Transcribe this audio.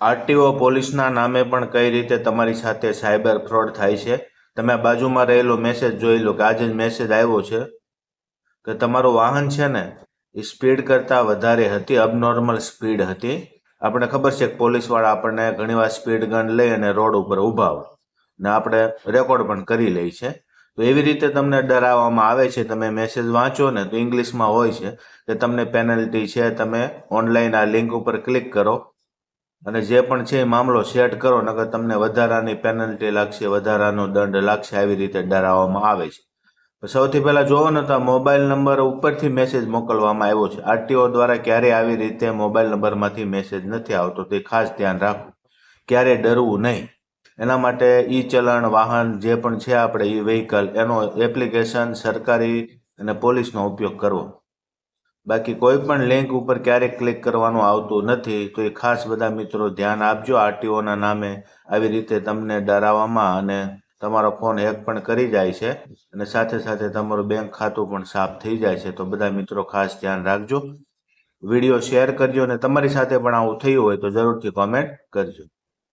RTO પોલીસના નામે પણ કઈ રીતે તમારી સાથે સાયબર ફ્રોડ થાય છે? તમે આ બાજુમાં રહેલો મેસેજ જોઈ લો કે આજે જ મેસેજ આવ્યો છે કે તમારું વાહન છે ને, એ સ્પીડ કરતાં વધારે હતી અબનોર્મલ સ્પીડ હતી. આપણે ખબર છે કે પોલીસવાળા આપણને ઘણીવાર સ્પીડ ગન લઈ અને રોડ ઉપર ઊભા હોય. ને આપણે રેકોર્ડ પણ કરી લઈ છે તો એવી રીતે તમને ડરાવવામાં આવે છે, તમે મેસેજ વાંચો ને, તો ઇંગ્લિશમાં હોય છે કે તમને પેનલ્ટી છે, તમે ઓનલાઈન આ લિંક ઉપર ક્લિક કરો. અને જે પણ છે એ મામલો સેટ કરો, નકર તમને વધારાની પેનલ્ટી લાગશે, વધારાનો દંડ લાગશે, આવી રીતે ડરાવવામાં આવે છે. સૌથી પહેલાં જોવો ને તો મોબાઈલ નંબર ઉપરથી મેસેજ મોકલવામાં આવ્યો છે. આરટીઓ દ્વારા ક્યારે આવી રીતે મોબાઈલ નંબરમાંથી મેસેજ નથી આવતો તે ખાસ ધ્યાન રાખવું. ક્યારે ડરવું નહીં. એના માટે ઈ ચલણ વાહન, જે પણ છે આપણે ઈ વ્હીકલ એનો એપ્લિકેશન સરકારી અને પોલીસનો ઉપયોગ કરવો. બાકી કોઈ પણ લિંક ઉપર ક્યારેય ક્લિક કરવાનું આવતું નથી, તો એ ખાસ બધા મિત્રો ધ્યાન આપજો આરટીઓના નામે. આવી રીતે તમને ડરાવવામાં અને તમારો ફોન હેક પણ કરી જાય છે અને સાથે સાથે તમારું બેંક ખાતું પણ સાફ થઈ જાય છે, તો બધા મિત્રો ખાસ ધ્યાન રાખજો. વીડિયો શેર કરજો અને તમારી સાથે પણ આવું થયું હોય તો જરૂરથી કોમેન્ટ કરજો.